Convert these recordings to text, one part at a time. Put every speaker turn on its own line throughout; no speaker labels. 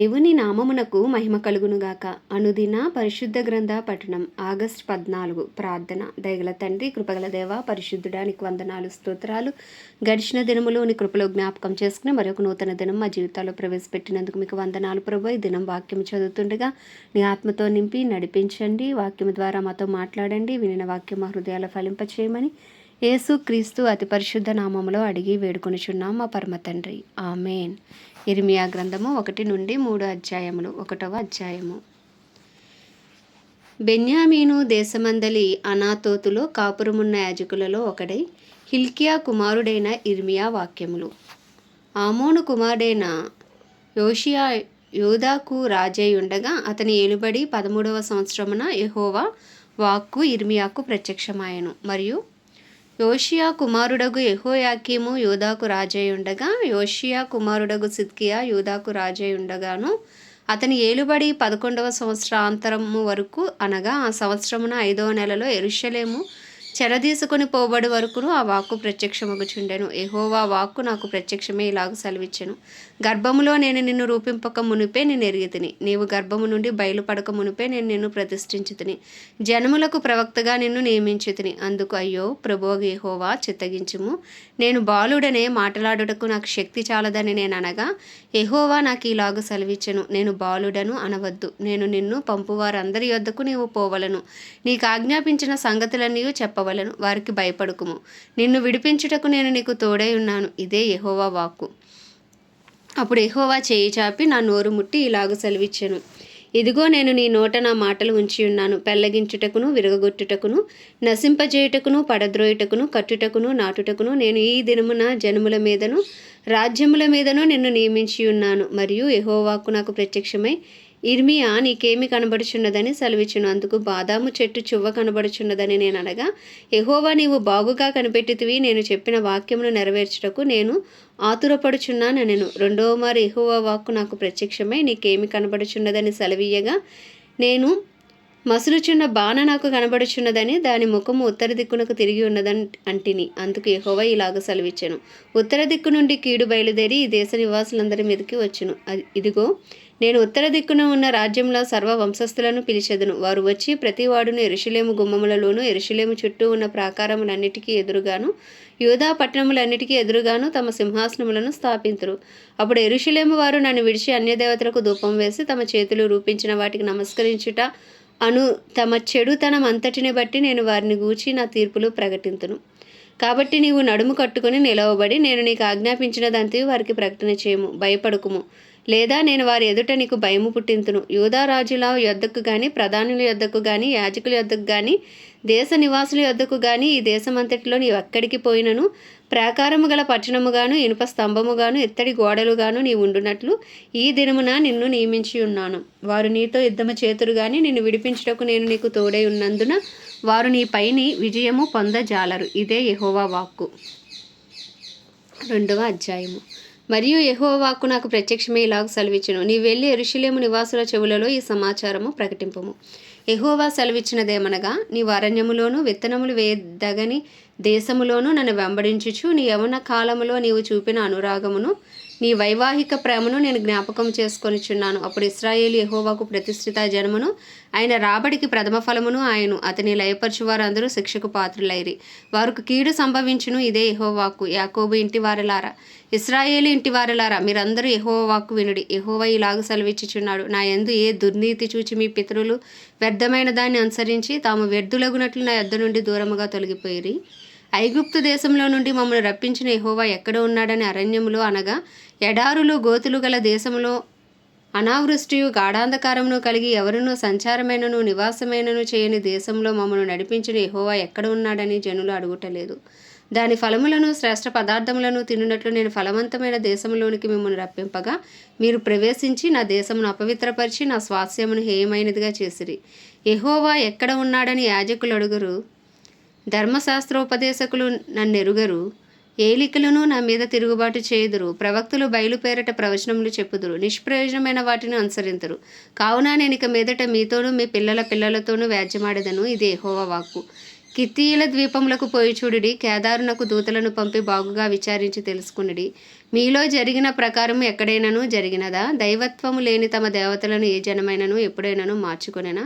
దేవుని నామమునకు మహిమ కలుగునుగాక అనుదిన పరిశుద్ధ గ్రంథ పఠనం ఆగస్ట్ పద్నాలుగు. ప్రార్థన. దయగల తండ్రి కృపగల దేవ పరిశుద్ధుడానికి వందనాలు స్తోత్రాలు. గడిచిన దినములోని కృపలో జ్ఞాపకం చేసుకుని మరొక నూతన దినం మా జీవితాల్లో ప్రవేశపెట్టినందుకు మీకు వందనాలు ప్రభు. ఈ దినం వాక్యం చదువుతుండగా నీ ఆత్మతో నింపి నడిపించండి. వాక్యం ద్వారా మాతో మాట్లాడండి. వినిన వాక్యం మా హృదయాల ఫలింపచేయమని యేసు క్రీస్తు అతి పరిశుద్ధ నామములో అడిగి వేడుకొనిచున్నాం మా పరమ తండ్రి. ఆమెన్. ఇర్మియా గ్రంథము ఒకటి నుండి మూడు అధ్యాయములు ఒకటవ అధ్యాయము. బెన్యామీను దేశమందలి అనాతోతులో కాపురమున్న యాజకులలో ఒకడై హిల్కియా కుమారుడైన ఇర్మియా వాక్యములు. ఆమోను కుమారుడైన యోషియా యోధాకు రాజై ఉండగా అతని ఏలుబడి పదమూడవ సంవత్సరమున యహోవా వాక్కు ఇర్మియాకు ప్రత్యక్షమాయను. మరియు యోషియా కుమారుడగు యెహోయాకీము యూదాకు రాజై ఉండగా యోషియా కుమారుడగు సిద్కియా యూదాకు రాజై ఉండగాను అతని ఏలుబడి పదకొండవ సంవత్సరాంతరము వరకు అనగా ఆ సంవత్సరమున ఐదవ నెలలో ఎరుషలేము చెరదీసుకొని పోబడి వరకును ఆ వాక్కు ప్రత్యక్షమగుచుండెను. ఎహోవా వాక్కు నాకు ప్రత్యక్షమే ఇలాగ సెలవిచ్చెను. గర్భములో నేను నిన్ను రూపింపక మునిపే నేను ఎరిగితిని. నీవు గర్భము నుండి బయలుపడక మునిపే నేను నిన్ను ప్రతిష్ఠించుతిని. జనములకు ప్రవక్తగా నిన్ను నియమించుతిని. అందుకు అయ్యో ప్రభువు ఎహోవా చిత్తగించుము. నేను బాలుడనే మాట్లాడుటకు నాకు శక్తి చాలదని నేను అనగా ఎహోవా నాకు ఇలాగ సెలవిచ్చెను. నేను బాలుడను అనవద్దు. నేను నిన్ను పంపువారందరి యొద్దకు నీవు పోవలను. నీకు ఆజ్ఞాపించిన సంగతులన్నీ చెప్ప చెప్పవలను వారికి భయపడుకుము. నిన్ను విడిపించుటకు నేను నీకు తోడై ఉన్నాను. ఇదే ఎహోవా వాక్కు. అప్పుడు ఎహోవా చేయి చాపి నా నోరు ముట్టి ఇలాగ సెలవిచ్చాను. ఇదిగో నేను నీ నోట నా మాటలు ఉంచి ఉన్నాను. పెల్లగించుటకును విరగగొట్టుటకును నశింపజేయుటకును పడద్రోయుటకును కట్టుటకును నాటుటకును నేను ఈ దినమున జనముల మీదను రాజ్యముల మీదను నిన్ను నియమించి ఉన్నాను. మరియు ఎహోవాకు నాకు ప్రత్యక్షమై ఇర్మియా నీకేమి కనబడుచున్నదని సెలవిచ్చును. అందుకు బాదాము చెట్టు చువ్వ కనబడుచున్నదని నేను అనగా ఎహోవా నీవు బాగుగా కనిపెట్టితివి. నేను చెప్పిన వాక్యమును నెరవేర్చుటకు నేను ఆతురపడుచున్నాను నేను రెండవ మారు ఎహోవా వాక్కు నాకు ప్రత్యక్షమై నీకేమి కనబడుచున్నదని సెలవీయగా నేను మసులుచున్న బాణ నాకు కనబడుచున్నదని దాని ముఖము ఉత్తర దిక్కునకు తిరిగి ఉన్నదని అంటిని. అందుకు యెహోవా ఇలాగ సెలవిచ్చాను. ఉత్తర దిక్కు నుండి కీడు బయలుదేరి ఈ దేశ నివాసులందరి మీదకి వచ్చును. అది- ఇదిగో నేను ఉత్తర దిక్కున ఉన్న రాజ్యంలో సర్వ వంశస్థులను పిలిచెదను. వారు వచ్చి ప్రతివాడును ఎరుషులేము గుమ్మములలోను ఎరుషులేము చుట్టూ ఉన్న ప్రాకారములన్నిటికీ ఎదురుగాను యూదా పట్టణములన్నిటికీ ఎదురుగాను తమ సింహాసనములను స్థాపింతురు. అప్పుడు ఎరుషులేము వారు నన్ను విడిచి అన్యదేవతలకు ధూపం వేసి తమ చేతులు రూపించిన వాటికి నమస్కరించుట అను తమ చెడుతనం అంతటిని బట్టి నేను వారిని గూచి నా తీర్పులు ప్రకటింతును. కాబట్టి నీవు నడుము కట్టుకుని నిలవబడి నేను నీకు ఆజ్ఞాపించినదంతా వారికి ప్రకటన చేయము భయపడుకుము. లేదా నేను వారి ఎదుట నీకు భయము పుట్టింతును. యూదా రాజుల యొద్దకు గాని ప్రధానుల యొద్దకు గాని యాజకుల యొద్దకు గాని దేశ నివాసుల యొద్దకు గాని ఈ దేశమంతటిలో నీవు ఎక్కడికి పోయినను? ప్రాకారము గల పట్టణముగాను ఇనుప స్తంభముగాను ఇత్తడి గోడలుగాను నీవు ఉండునట్లు ఈ దినమున నిన్ను నియమించి ఉన్నాను. వారు నీతో యుద్ధము చేతురు గాని నిన్ను విడిపించుటకు నేను నీకు తోడై ఉన్నందున వారు నీ పైని విజయము పొందజాలరు. ఇదే యహోవా వాక్కు. రెండవ అధ్యాయము. మరియు యహోవాకు నాకు ప్రత్యక్షమే ఇలాగ సెలవిచ్చును. నీ వెళ్ళి ఎరుషులేము నివాసుల చెవులలో ఈ సమాచారము ప్రకటింపము. ఎహోవా సెలవిచ్చినదేమనగా నీ అరణ్యములోను విత్తనములు వేదగని దేశములోను నన్ను వెంబడించుచు నీ యవన కాలములో నీవు చూపిన అనురాగమును నీ వైవాహిక ప్రేమను నేను జ్ఞాపకం చేసుకొనిచున్నాను. అప్పుడు ఇస్రాయేలు యహోవాకు ప్రతిష్ఠిత జనమును ఆయన రాబడికి ప్రథమ ఫలమును ఆయను. అతని లయపరచువారు వారందరూ శిక్షకు పాత్రులైరి. వారికి కీడు సంభవించును ఇదే యహోవాకు యాకోబు ఇంటి వారలారా ఇస్రాయేలు ఇంటి వారలారా మీరందరూ యహోవాకు వినుడి. యహోవా ఇలాగ సెలవిచ్చుచున్నాడు. నా యందు ఏ దుర్నీతి చూచి మీ పితరులు వ్యర్థమైన దాన్ని అనుసరించి తాము వ్యర్థులగునట్లు నా యొద్ద నుండి దూరముగా తొలగిపోయిరి. ఐగుప్తు దేశంలో నుండి మమ్మల్ని రప్పించిన ఎహోవా ఎక్కడ ఉన్నాడని అరణ్యములో అనగా ఎడారులు గోతులు గల దేశములో అనావృష్టియు గాఢాంధకారమును కలిగి ఎవరునూ సంచారమైనను నివాసమైనను చేయని దేశంలో మమ్మను నడిపించిన ఎహోవా ఎక్కడ ఉన్నాడని జనులు అడుగుటలేదు. దాని ఫలములను శ్రేష్ఠ పదార్థములను తినున్నట్లు నేను ఫలవంతమైన దేశంలోనికి మిమ్మల్ని రప్పింపగా మీరు ప్రవేశించి నా దేశమును అపవిత్రపరిచి నా స్వాస్యమును హేయమైనదిగా చేసిరి. ఎహోవా ఎక్కడ ఉన్నాడని యాజకులు అడుగురు ధర్మశాస్త్రోపదేశకులు నన్నెరుగరు. ఏలికలను నా మీద తిరుగుబాటు చేయుదురు. ప్రవక్తలు బయలుపేరట ప్రవచనములు చెప్పుదురు. నిష్ప్రయోజనమైన వాటిని అనుసరింతురు. కావున నేను ఇక మీదట మీతోనూ మీ పిల్లల పిల్లలతోనూ వ్యాజ్యమాడదను. ఇది యెహోవా వాక్కు. కిత్తీయుల ద్వీపములకు పోయి చూడుడి కేదారునకు దూతలను పంపి బాగుగా విచారించి తెలుసుకునుడి. మీలో జరిగిన ప్రకారం ఎక్కడైనాను జరిగినదా? దైవత్వము లేని తమ దేవతలను ఏ జనమైనను ఎప్పుడైనాను మార్చుకొనెనా?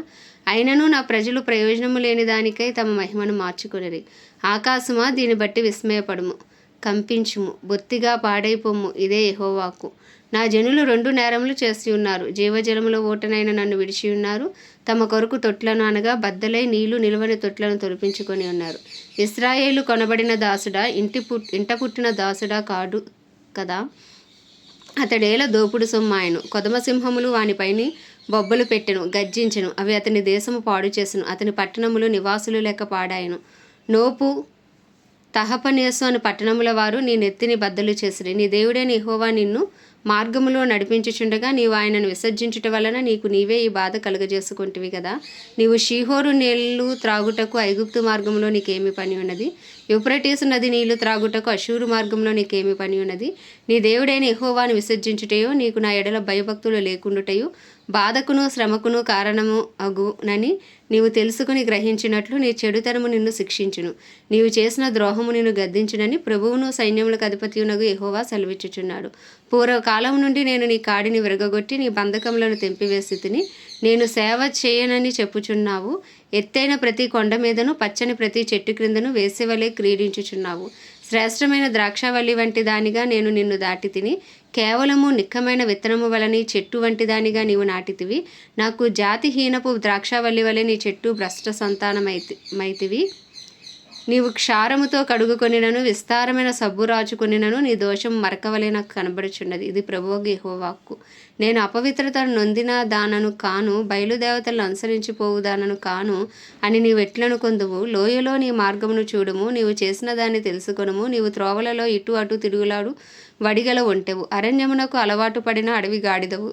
అయినను నా ప్రజలు ప్రయోజనము లేని దానికై తమ మహిమను మార్చుకొనిరి. ఆకాశమా? దీన్ని బట్టి విస్మయపడుము. కంపించుము బొత్తిగా పాడైపోము ఇదే యెహోవాకు. నా జనులు రెండు నేరములు చేసి ఉన్నారు. జీవజలముల ఓటనైన నన్ను విడిచి ఉన్నారు. తమ కొరకు తొట్లను అనగా బద్దలై నీళ్ళు నిలువని తొట్లను తొలిపించుకొని ఉన్నారు. ఇస్రాయేలు కొనబడిన దాసుడా ఇంటి పుట్ ఇంట పుట్టిన దాసుడా కాడు కదా? అతడేల దోపుడు సొమ్మాయను కొదమసింహములు వానిపైని బొబ్బలు పెట్టెను గర్జించెను. అవి అతని దేశము పాడు చేసెను అతని పట్టణములు నివాసులు లెక్క పాడాయను. నోపు తహపనేసు అని పట్టణముల వారు నీ నెత్తిని బద్దలు చేసిరి. నీ దేవుడైన ఇహోవా నిన్ను మార్గములో నడిపించుచుండగా నీవు ఆయనను విసర్జించుట వలన నీకు నీవే ఈ బాధ కలుగజేసుకుంటివి కదా. నీవు షీహోరు నీళ్ళు త్రాగుటకు ఐగుప్తు మార్గంలో నీకేమి పని ఉన్నది. యుప్రటీసు నది నీళ్ళు త్రాగుటకు అశూరు మార్గంలో నీకేమి పని ఉన్నది. నీ దేవుడైన ఎహోవాను విసర్జించుటయో నీకు నా ఎడల భయభక్తులు లేకుండుటయు బాధకును శ్రమకును కారణము అగునని నీవు తెలుసుకుని గ్రహించినట్లు నీ చెడుతనము నిన్ను శిక్షించును. నీవు చేసిన ద్రోహము నిన్ను గద్దించునని ప్రభువును సైన్యములకు అధిపతియునగు ఎహోవా సెలవిచ్చుచున్నాడు. పూర్వకాలం నుండి నేను నీ కాడిని విరగగొట్టి నీ బంధకములను తెంపివేసి తిని నేను సేవ చేయనని చెప్పుచున్నావు. ఎత్తైన ప్రతి కొండ మీదను పచ్చని ప్రతి చెట్టు క్రిందను వేసేవలే క్రీడించుచున్నావు. శ్రేష్టమైన ద్రాక్షవల్లి వంటి దానిగా నేను నిన్ను దాటి తిని కేవలము నిక్కమైన విత్తనము వలని చెట్టు వంటి దానిగా నీవు నాటితివి. నాకు జాతిహీనపు ద్రాక్షవల్లి వలె నీ చెట్టు భ్రష్ట సంతానమైతి మైతివి. నీవు క్షారముతో కడుగుకొనినను విస్తారమైన సబ్బు రాచుకొనినను నీ దోషం మరకవలే నాకు కనబడుచున్నది. ఇది ప్రభువు గిహోవాక్కు నేను అపవిత్రతను నొందిన దానను కాను బయలుదేవతలను అనుసరించిపోవు దానను కాను అని నీవు ఎట్లను కొందువు? లోయలో నీ మార్గమును చూడుము నీవు చేసిన దాన్ని తెలుసుకొనుము నీవు త్రోవలలో ఇటు అటు తిరుగులాడు వడిగల ఒంటెవు. అరణ్యమునకు అలవాటు పడిన అడవి గాడిదవు.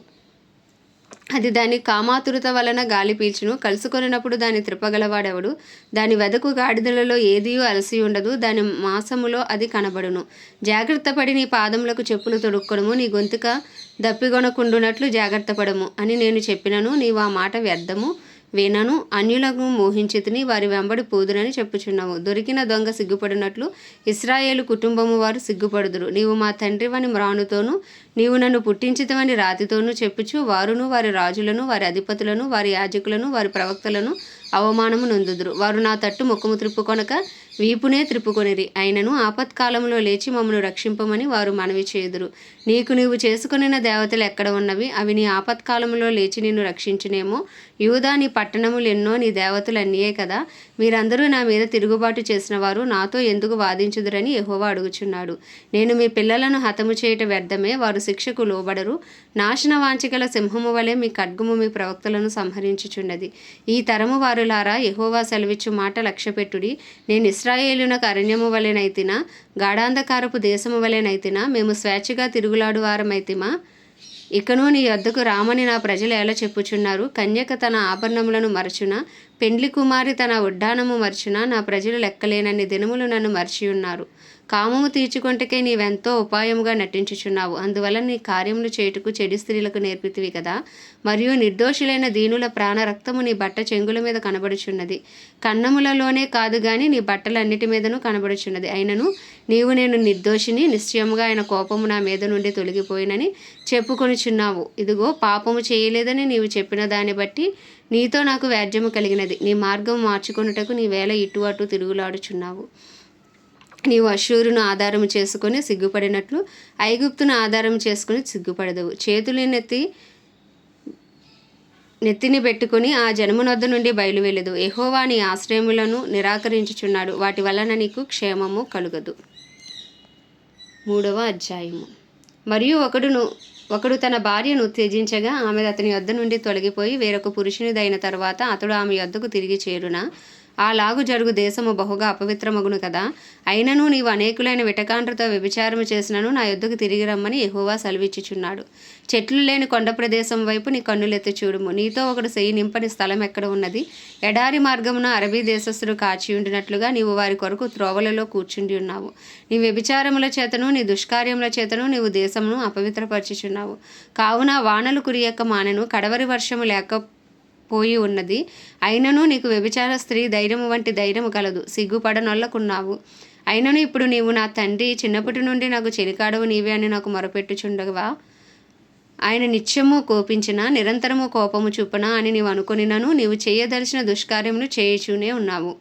అది దాని కామాతురత వలన గాలి పీల్చును. కలుసుకొనినప్పుడు దాని త్రిప్పగలవాడెవడు? దాని వెదకు గాడిదలలో ఏదియూ అలసి ఉండదు. దాని మాసములో అది కనబడును. జాగ్రత్త పడి నీ పాదములకు చెప్పులు తొడుక్కొనుము నీ గొంతుక దప్పిగొనకుండునట్లు జాగ్రత్త పడము అని నేను చెప్పినను. నీవు ఆ మాట వ్యర్థము. వీణను అన్యులకు మోహించితిని వారి వెంబడి పోదునని చెప్పుచున్నాము దొరికిన దొంగ సిగ్గుపడినట్లు ఇస్రాయేలు కుటుంబము వారు సిగ్గుపడుదురు. నీవు మా తండ్రివని మ్రానుతోనూ నీవు నన్ను పుట్టించితవని రాతితోనూ చెప్పుచు వారును వారి రాజులను వారి అధిపతులను వారి యాజకులను వారి ప్రవక్తలను అవమానము నొందుదురు. వారు నా తట్టు ముఖము త్రిప్పుకొనక వీపునే త్రిప్పుకొనిరి. అయినను ఆపత్కాలంలో లేచి మమ్మను రక్షింపమని వారు మనవి చేయుదురు. నీకు నీవు చేసుకొనిన దేవతలు ఎక్కడ ఉన్నవి? అవి నీ ఆపత్కాలంలో లేచి నిన్ను రక్షించునేమో? యూదా నీ పట్టణములు ఎన్నో నీ దేవతలు అన్నీయే కదా? మీరందరూ నా మీద తిరుగుబాటు చేసిన వారు నాతో ఎందుకు వాదించుదురని ఎహోవా అడుగుచున్నాడు. నేను మీ పిల్లలను హతము చేయట వ్యర్థమే వారు శిక్షకు లోబడరు. నాశన వాంచికల సింహము వలె మీ ఖడ్గము మీ ప్రవక్తలను సంహరించుచున్నది. ఈ తరము వారులారా యెహోవా సెలవిచ్చు మాట లక్ష్యపెట్టుడి. నేను ఇస్రాయేలునకు అరణ్యము వలెనైతినా గాఢాంధకారపు దేశము వలెనైతినా మేము స్వేచ్ఛగా తిరుగులాడు వారమైతిమా? ఇకను నీ వద్దకు రామని నా ప్రజలు ఎలా చెప్పుచున్నారు? కన్యక తన ఆభరణములను మరచున? పెండ్లి కుమారి తన ఉడ్డానము మరచున? నా ప్రజలు లెక్కలేనన్ని దినములు నన్ను మర్చి ఉన్నారు కామము తీర్చుకొంటకే నీవెంతో ఉపాయముగా నటించుచున్నావు. అందువల్ల నీ కార్యములు చేయుటకు చెడి స్త్రీలకు నేర్పితివి కదా. మరియు నిర్దోషులైన దీనుల ప్రాణ రక్తము నీ బట్ట చెంగుల మీద కనబడుచున్నది. కన్నములలోనే కాదు గాని నీ బట్టలన్నిటి మీదను కనబడుచున్నది. అయినను నీవు నేను నిర్దోషిని నిశ్చయముగా ఆయన కోపము నా మీద నుండి తొలగిపోయినని చెప్పుకొనిచున్నావు. ఇదిగో పాపము చేయలేదని నీవు చెప్పిన దాన్ని బట్టి నీతో నాకు వ్యాజ్యము కలిగినది. నీ మార్గం మార్చుకొనుటకు నీ వేళ ఇటు అటు తిరుగులాడుచున్నావు. నీవు అశూరును ఆధారం చేసుకొని సిగ్గుపడినట్లు ఐగుప్తును ఆధారం చేసుకుని సిగ్గుపడదవు. చేతులనెత్తి నెత్తిని పెట్టుకుని ఆ జన్మనొద్ద నుండి బయలువెళ్ళదు. ఎహోవా నీ ఆశ్రయములను నిరాకరించుచున్నాడు. వాటి వలన నీకు క్షేమము కలుగదు. మూడవ అధ్యాయము. మరియు ఒకడును ఒకడు తన భార్యను త్యజించగా ఆమె అతని యొద్ద నుండి తొలగిపోయి వేరొక పురుషునిదైన తర్వాత అతడు ఆమె యొద్దకు తిరిగి చేరునా? ఆ లాగు జరుగు దేశము బహుగా అపవిత్రమగును కదా. అయినను నీవు అనేకులైన విటకాండ్రతో వ్యభిచారము చేసినను నా యొద్దకు తిరిగి రమ్మని ఎహోవా సెలవిచ్చుచున్నాడు. చెట్లు లేని కొండ ప్రదేశం వైపు నీ కన్నులెత్తి చూడుము. నీతో ఒకడు సెయ్యి నింపని స్థలం ఎక్కడ ఉన్నది? ఎడారి మార్గమున అరబీ దేశస్థుడు కాచి ఉండినట్లుగా నీవు వారి కొరకు త్రోవలలో కూర్చుండి ఉన్నావు. నీ వ్యభిచారముల చేతను నీ దుష్కార్యముల చేతను నీవు దేశమును అపవిత్రపరచుచున్నావు. కావున వానలు కురియక మానెను కడవరి వర్షము లేక పోయి ఉన్నది. అయినను నీకు వ్యభిచార స్త్రీ ధైర్యము వంటి ధైర్యము కలదు. సిగ్గుపడనొల్లకున్నావు అయినను ఇప్పుడు నీవు నా తండ్రి చిన్నప్పటి నుండి నాకు చెలికాడవు నీవే అని నాకు మొరపెట్టుచుండగా ఆయన నిత్యము కోపించిన నిరంతరము కోపము చూపన అని నీవు అనుకొనినను నీవు చేయదలిచిన దుష్కార్యములు చేయుచూనే ఉన్నావు.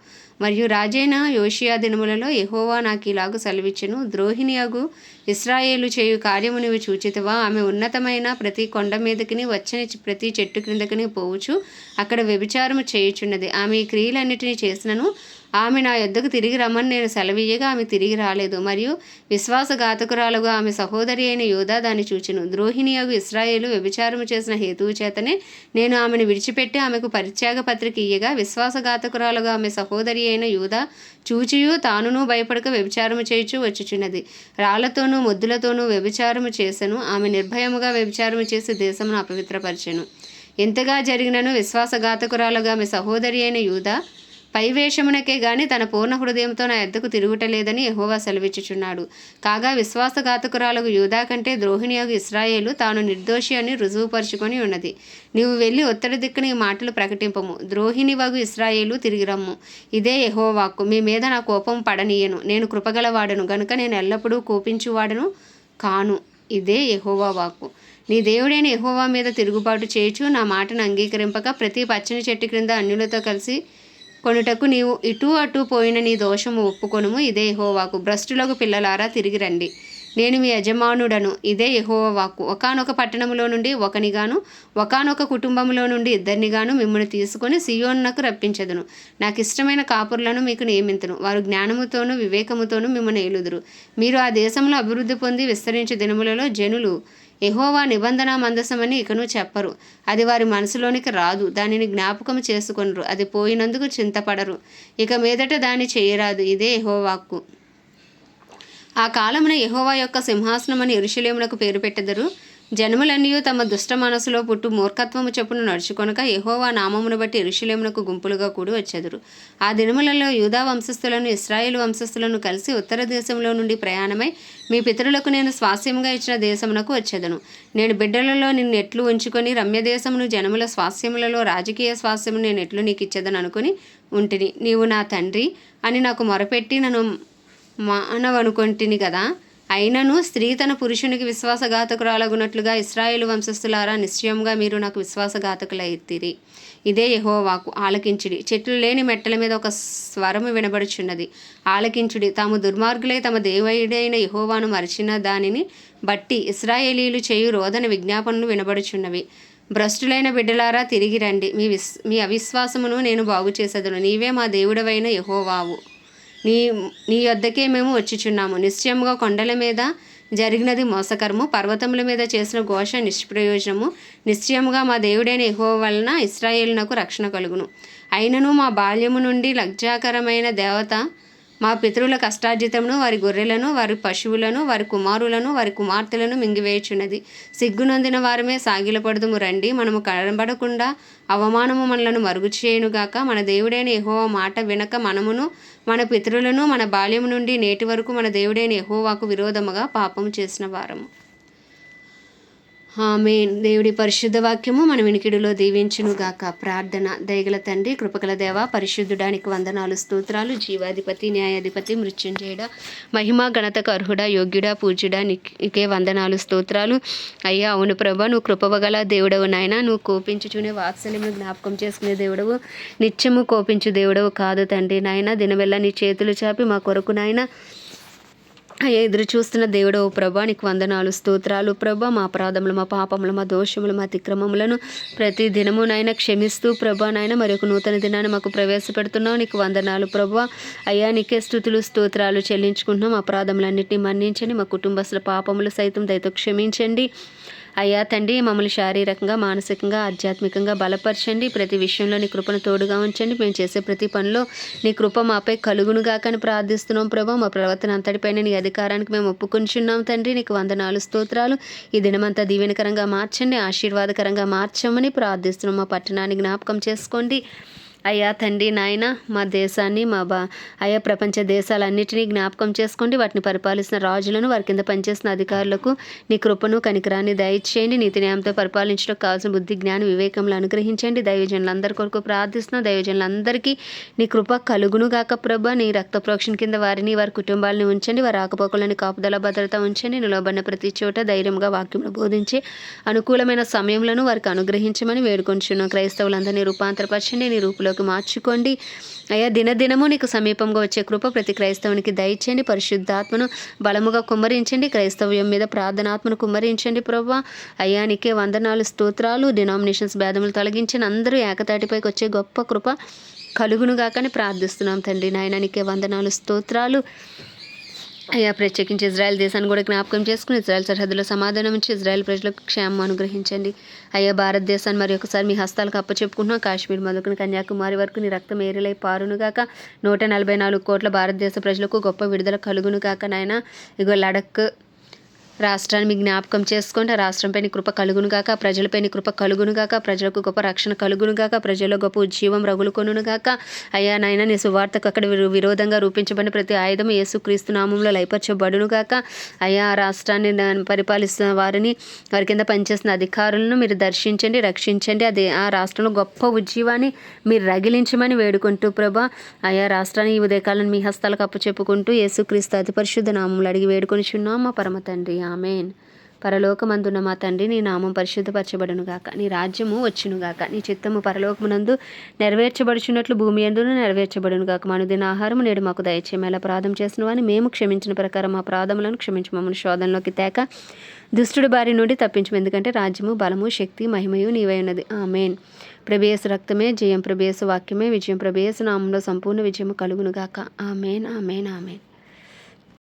మరియు రాజైన యోషియా దినములలో యెహోవా నాకు ఇలాగు సెలవిచ్చెను. ద్రోహిణియగు ఇస్రాయేలు చేయు కార్యము నీవు చూచితివా. ఆమె ఉన్నతమైన ప్రతి కొండ మీదకిని వచ్చని ప్రతి చెట్టు క్రిందకిని పోవచ్చు అక్కడ వ్యభిచారము చేయుచున్నది. ఆమె ఈ క్రియలన్నిటినీ చేసినను. ఆమె నా యొద్దకు తిరిగి రమ్మని నేను సెలవీయగా ఆమె తిరిగి రాలేదు. మరియు విశ్వాసఘాతకురాలుగా ఆమె సహోదరి అయిన యోధా దాన్ని చూచెను. ద్రోహిణియగు ఇస్రాయేలు వ్యభిచారము చేసిన హేతువు చేతనే నేను ఆమెను విడిచిపెట్టి ఆమెకు పరిత్యాగ పత్రిక ఇయ్యగా విశ్వాసఘాతకురాలుగా ఆమె సహోదరి అయిన యూదా చూచియు తానును భయపడక వ్యభిచారము చేయుచు వచ్చుచున్నది. రాళ్ళతోనూ ముద్దులతోనూ వ్యభిచారము చేసెను. ఆమె నిర్భయముగా వ్యభిచారము చేసి దేశమును అపవిత్రపరిచెను. ఎంతగా జరిగినను విశ్వాసఘాతకురాలుగా ఆమె సహోదరి అయిన యూదా పైవేషమునకే గాని తన పూర్ణ హృదయంతో నా ఎద్దకు తిరుగుటలేదని యెహోవా సెలవిచ్చుచున్నాడు. కాగా విశ్వాసఘాతకురాలకు యూదా కంటే ద్రోహిణియగు ఇస్రాయేలు తాను నిర్దోషి అని రుజువుపరుచుకొని ఉన్నది. నీవు వెళ్ళి ఒత్తడి దిక్కుని ఈ మాటలు ప్రకటింపము. ద్రోహిణి వగు ఇస్రాయేలు తిరిగి రమ్ము. ఇదే ఎహోవాక్కు మీ మీద నా కోపం పడనీయను. నేను కృపగలవాడను. గనుక నేను ఎల్లప్పుడూ కోపించువాడను కాను. ఇదే ఎహోవా వాక్కు. నీ దేవుడైన ఎహోవా మీద తిరుగుబాటు చేయుచు నా మాటను అంగీకరింపక ప్రతి పచ్చని చెట్టు క్రింద అన్యులతో కలిసి కొనుటకు నీవు ఇటు అటు పోయిన నీ దోషము ఒప్పుకొనుము ఇదే యహోవాకు. భ్రష్టులకు పిల్లలారా తిరిగి రండి. నేను మీ యజమానుడను ఇదే యహోవాకు. వాక్కు ఒకనొక పట్టణములో నుండి ఒకనిగాను ఒకనొక కుటుంబములో నుండి ఇద్దరినిగాను మిమ్మల్ని తీసుకొని సియోన్నకు రప్పించదును. నాకు ఇష్టమైన కాపురులను మీకు నియమింతును. వారు జ్ఞానముతోనూ వివేకముతోనూ మిమ్మల్ని ఏలుదురు. మీరు ఆ దేశంలో అభివృద్ధి పొంది విస్తరించే దినములలో జనులు ఎహోవా నిబంధన మందసమని ఇకను చెప్పరు. అది వారి మనసులోనికి రాదు. దానిని జ్ఞాపకం చేసుకొనరు. అది పోయినందుకు చింతపడరు. ఇక మీదట దాన్ని చేయరాదు. ఇదే ఎహోవాక్కు ఆ కాలమున యెహోవా యొక్క సింహాసనమని ఎరుషలేమునకు పేరు పెట్టెదరు. జనములన్నీ తమ దుష్ట మనసులో పుట్టు మూర్ఖత్వము చెప్పును నడుచుకొనక ఎహోవా నామమును బట్టి ఋషులేమునకు గుంపులుగా కూడి వచ్చెదరు. ఆ దినములలో యూదా వంశస్థులను ఇస్రాయేల్ వంశస్థులను కలిసి ఉత్తర దేశంలో నుండి ప్రయాణమై మీ పితరులకు నేను స్వాస్యముగా ఇచ్చిన దేశమునకు వచ్చేదను. నేను బిడ్డలలో నిన్ను ఎట్లు ఉంచుకొని రమ్య దేశమును జనముల స్వాస్యములలో రాజకీయ స్వాస్యము నేను ఎట్లు నీకు ఇచ్చేదని అనుకుని ఉంటిని. నీవు నా తండ్రి అని నాకు మొరపెట్టి నన్ను మానవనుకొంటిని కదా. అయినను స్త్రీ తన పురుషునికి విశ్వాసఘాతకురాలగునట్లుగా ఇస్రాయేలు వంశస్థులారా నిశ్చయంగా మీరు నాకు విశ్వాసఘాతకులైతిరి. ఇదే యెహోవాకు ఆలకించుడి. చెట్లు లేని మెట్టల మీద ఒక స్వరము వినబడుచున్నది. ఆలకించుడి. తాము దుర్మార్గులై తమ దేవుడైన యహోవాను మరిచిన దానిని బట్టి ఇస్రాయేలీలు చేయు రోదన విజ్ఞాపనలు వినబడుచున్నవి. భ్రష్టులైన బిడ్డలారా తిరిగి రండి. మీ విస్ మీ అవిశ్వాసమును నేను బాగు చేసేదను నీవే మా దేవుడవైన యహోవావు. నీ నీ వద్దకే మేము వచ్చిచున్నాము. నిశ్చయముగా కొండల మీద జరిగినది మోసకరము పర్వతముల మీద చేసిన ఘోష నిష్ప్రయోజనము. నిశ్చయముగా మా దేవుడైన ఎహో వలన ఇస్రాయేలునకు రక్షణ కలుగును. అయినను మా బాల్యము నుండి లజ్జాకరమైన దేవత మా పితరుల కష్టార్జితమును వారి గొర్రెలను వారి పశువులను వారి కుమారులను వారి కుమార్తెలను మింగివేయుచున్నది. సిగ్గునొందిన వారమే సాగిలపడుదుము. రండి మనము కనబడకుండా అవమానము మనలను మరుగు చేయునుగాక మన దేవుడైన ఎహోవా మాట వినక మనమును మన పితరులను మన బాల్యము నుండి నేటి వరకు మన దేవుడైన ఎహోవాకు విరోధముగా పాపము చేసిన వారము. ఆమేన్. దేవుడి పరిశుద్ధ వాక్యము మన వినికిడిలో దీవించునుగాక. ప్రార్థన దయగల తండ్రి కృపకల దేవ పరిశుద్ధుడానికి వందనాలు స్తోత్రాలు జీవాధిపతి న్యాయాధిపతి మృత్యుంజయుడ మహిమ ఘనతకు అర్హుడా యోగ్యుడా పూజ్యుడా నీకే వందనాలు స్తోత్రాలు. అయ్యా అవును ప్రభా నువ్వు కృపవగల దేవుడవు నాయన. నువ్వు కోపించుచునే వాత్సల్యము జ్ఞాపకం చేసుకునే దేవుడవు. నిత్యము కోపించు దేవుడవు కాదు తండ్రి నాయన. దినవెల్ల నీ చేతులు చాపి మా కొరకు నాయన. అయ్యా ఎదురు చూస్తున్న దేవుడు ఓ ప్రభా నీకు వందనాలు స్తోత్రాలు. ప్రభా మా అపరాధములు మా పాపములు మా దోషములు మా అతిక్రమములను ప్రతి దినము నాయన క్షమిస్తూ ప్రభా నాయన మరొక నూతన దినాన్ని మాకు ప్రవేశపెడుతున్నావు. నీకు వందనాలు ప్రభా. అయ్యా నీకే స్థుతులు స్తోత్రాలు చెల్లించుకుంటున్నాం. అపరాధములన్నింటినీ మన్నించండి. మా కుటుంబస్తుల పాపములు సైతం దయతో క్షమించండి. అయ్యా తండ్రి మమ్మల్ని శారీరకంగా మానసికంగా ఆధ్యాత్మికంగా బలపరచండి. ప్రతి విషయంలో నీ కృపను తోడుగా ఉంచండి. మేము చేసే ప్రతి పనిలో నీ కృప మాపై కలుగునుగాకని ప్రార్థిస్తున్నాం ప్రభా. మా ప్రవర్తన అంతటిపైన నీ అధికారానికి మేము ఒప్పుకుంటున్నాం తండ్రి. నీకు వందనాలు స్తోత్రాలు. ఈ దినమంతా దీవెనకరంగా మార్చండి ఆశీర్వాదకరంగా మార్చమని ప్రార్థిస్తున్నాం. మా పట్టణాన్ని జ్ఞాపకం చేసుకోండి. అయ్యా తండ్రి నాయన మా దేశాన్ని మా బా అయ్యా ప్రపంచ దేశాలన్నింటినీ జ్ఞాపకం చేసుకోండి వాటిని పరిపాలిస్తున్న రాజులను వారి కింద పనిచేస్తున్న అధికారులకు నీ కృపను కనికరాన్ని దయచేయండి. నీతి న్యాయంతో పరిపాలించడం కావాల్సిన బుద్ధి జ్ఞాన వివేకంలో అనుగ్రహించండి. దైవజనులందరి కొరకు ప్రార్థిస్తున్న. దైవజనులందరికీ నీ కృప కలుగును గాక ప్రభ. నీ రక్త ప్రోక్షణ కింద వారిని వారి కుటుంబాలను ఉంచండి. వారి ఆకపోకలను కాపుదల భద్రత ఉంచండి. నిలబడిన ప్రతి చోట ధైర్యంగా వాక్యంలో బోధించి అనుకూలమైన సమయంలో వారికి అనుగ్రహించమని వేడుకొంచున్నాం క్రైస్తవులందరినీ రూపాంతరపరచండి. నీ రూపులోకి మార్చుకోండి. అయ్యా దినదినము నీకు సమీపంగా వచ్చే కృప ప్రతి క్రైస్తవునికి దయచేయండి. పరిశుద్ధాత్మను బలముగా కుమ్మరించండి. క్రైస్తవ్యం మీద ప్రార్థనాత్మను కుమ్మరించండి ప్రభా. అయ్యా నీకే వందనాలు స్తోత్రాలు డినామినేషన్స్ భేదములు తొలగించిన అందరూ ఏకతాటిపైకి వచ్చే గొప్ప కృప కలుగునుగాకని ప్రార్థిస్తున్నాం తండ్రి నాయన. నీకే వందనాలు స్తోత్రాలు. అయ్యా ప్రత్యేకించి ఇజ్రాయెల్ దేశాన్ని కూడా జ్ఞాపకం చేసుకుని ఇజ్రాయెల్ సరిహద్దులో సమాధానం ఇచ్చి ఇజ్రాయెల్ ప్రజలకు క్షేమం అనుగ్రహించండి. అయ్యా భారతదేశాన్ని మరి ఒకసారి మీ హస్తాలకు అప్పచెప్పుకుంటున్నాం. కాశ్మీర్ మొదలుకుని కన్యాకుమారి వరకు నీ రక్తం ఏరిలై పారునుగాక నూట నలభై నాలుగు కోట్ల భారతదేశ ప్రజలకు గొప్ప విడుదల కలుగునుగాక నాయన. ఇగో లడక్ రాష్ట్రాన్ని మీ జ్ఞాపకం చేసుకోండి ఆ కృప కలుగును ప్రజలపైన కృప కలుగునుగాక ప్రజలకు గొప్ప రక్షణ కలుగునుగాక ప్రజల్లో గొప్ప ఉజ్జీవం రగులుకొనుగాక అయ్యా నాయన నీ సువార్తకు అక్కడ విరోధంగా రూపించబడిన ప్రతి ఆయుధం యేసుక్రీస్తు నామంలో లయపరచబడును గాక. అయ్యా ఆ రాష్ట్రాన్ని పరిపాలిస్తున్న వారిని వారి కింద పనిచేస్తున్న అధికారులను మీరు దర్శించండి రక్షించండి. అదే ఆ రాష్ట్రంలో గొప్ప ఉజ్జీవాన్ని మీరు రగిలించమని వేడుకుంటూ ప్రభా. అయ్యా రాష్ట్రాన్ని ఈ ఉదయకాలను మీ హస్తాలకు అప్పచెప్పుకుంటూ యేసుక్రీస్తు అతి పరిశుద్ధ నామంలో అడిగి వేడుకొని చున్నాం మా పరమ తండ్రి. ఆమెన్. పరలోకమందున మా తండ్రి నీ నామం పరిశుద్ధపరచబడును గాక. నీ రాజ్యము వచ్చును గాక. నీ చిత్తము పరలోకమునందు నెరవేర్చబడుచున్నట్లు భూమి ఎందును నెరవేర్చబడును గాక. మనుదిన ఆహారం నేడు మాకు దయచేయం ఎలా ప్రాధం చేసిన వాని మేము క్షమించిన ప్రకారం మా ప్రాధములను క్షమించి మమ్మల్ని శోధనలోకి తేక దుష్టుడి బారి నుండి తప్పించము ఎందుకంటే రాజ్యము బలము శక్తి మహిమయు నీవై ఉన్నది. ఆమెన్. ప్రభేసు రక్తమే జయం ప్రభేసు వాక్యమే విజయం ప్రభేసు నామంలో సంపూర్ణ విజయము కలుగును గాక. Amen amen amen.